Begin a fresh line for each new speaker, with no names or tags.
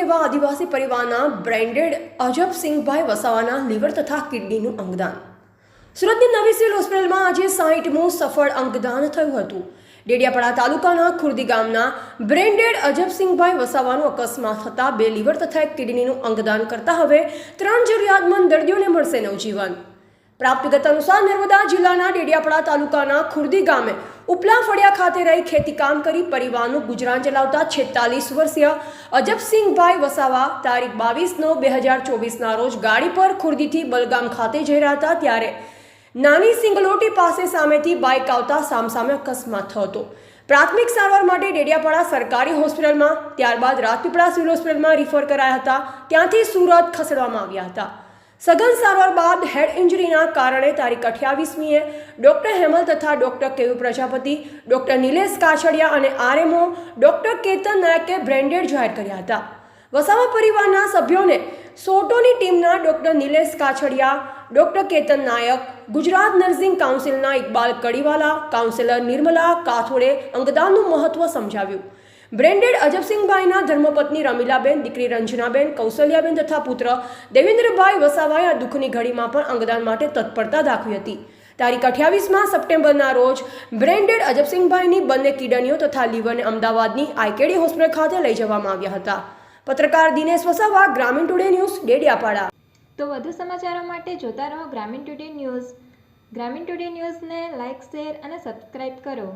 એવા આદિવાસી પરિવારના branded અજબસિંહભાઈ વસાવાના liver તથા કિડનીનું અંગદાન. સુરતની નવી સિવિલ હોસ્પિટલમાં આજે સાહીઠમું સફળ અંગદાન થયું હતું. ડેડિયાપાડા તાલુકાના ખુરદી ગામના બ્રેન્ડેડ અજબસિંહભાઈ વસાવાનું અકસ્માત થતાં બે લીવર તથા એક કિડનીનું અંગદાન કરતા હવે ત્રણ જરૂરિયાતમંદ દર્દીઓને મળશે નવજીવન. પ્રાપ્ત વિગત અનુસાર નર્મદા જિલ્લાના ડેડિયાપાડા તાલુકાના ખુરદી ગામે ઉપલા ફળિયા ખાતે રહી ખેતીકામ કરી પરિવારનું ગુજરાન ચલાવતા છેતાલીસ વર્ષીય અજબસિંહભાઈ વસાવા તારીખ બાવીસ નવ બે હજાર ચોવીસના રોજ ગાડી પર ખુરદીથી બલગામ ખાતે જઈ રહ્યા હતા ત્યારે નાની સિંગલોટી પાસે સામેથી બાઇક આવતા સામસામે અકસ્માત થયો હતો. પ્રાથમિક સારવાર માટે ડેડિયાપાડા સરકારી હોસ્પિટલમાં, ત્યારબાદ રાજપીપળા સિવિલ હોસ્પિટલમાં રિફર કરાયા હતા. ત્યાંથી સુરત ખસેડવામાં આવ્યા હતા. સઘન સારવાર બાદ હેડ ઇન્જરીના કારણે તારીખ અઠ્યાવીસમીએ ડોક્ટર હેમલ તથા ડોક્ટર કેયુ પ્રજાપતિ, ડોક્ટર નિલેશ કાછડિયા અને આરએમઓ ડોક્ટર કેતન નાયકે બ્રેન્ડેડ જાહેર કર્યા હતા. વસાવા પરિવારના સભ્યોને સોટોની ટીમના doctor Nilesh Kachhadiya, doctor Ketan Nayak, Gujarat nursing કાઉન્સિલના Iqbal Kadiwala, councillor Nirmala Kathode અંગદાનનું મહત્વ સમજાવ્યું. બ્રેન્ડેડ અજબસિંહભાઈના ધર્મપત્ની રમીલાબેન, દીકરી રંજનાબેન, કૌશલ્યાબેન તથા પુત્ર દેવેન્દ્રભાઈ વસાવાએ આ દુઃખની ઘડીમાં પણ અંગદાન માટે તત્પરતા દાખવી હતી. તારીખ અઠ્યાવીસમાં સપ્ટેમ્બરના રોજ બ્રેન્ડેડ અજબસિંહભાઈની બંને કિડનીઓ તથા લીવરને અમદાવાદની આઈકેડી હોસ્પિટલ ખાતે લઈ જવામાં આવ્યા હતા. પત્રકાર દિનેશ વસાવા, ગ્રામીણ ટુડે ન્યૂઝ, ડેડિયાપાડા.
તો વધુ સમાચારો માટે જોતા રહો Gramin today news. Gramin today ન્યૂઝને લાઇક શેર અને સબસ્ક્રાઇબ કરો.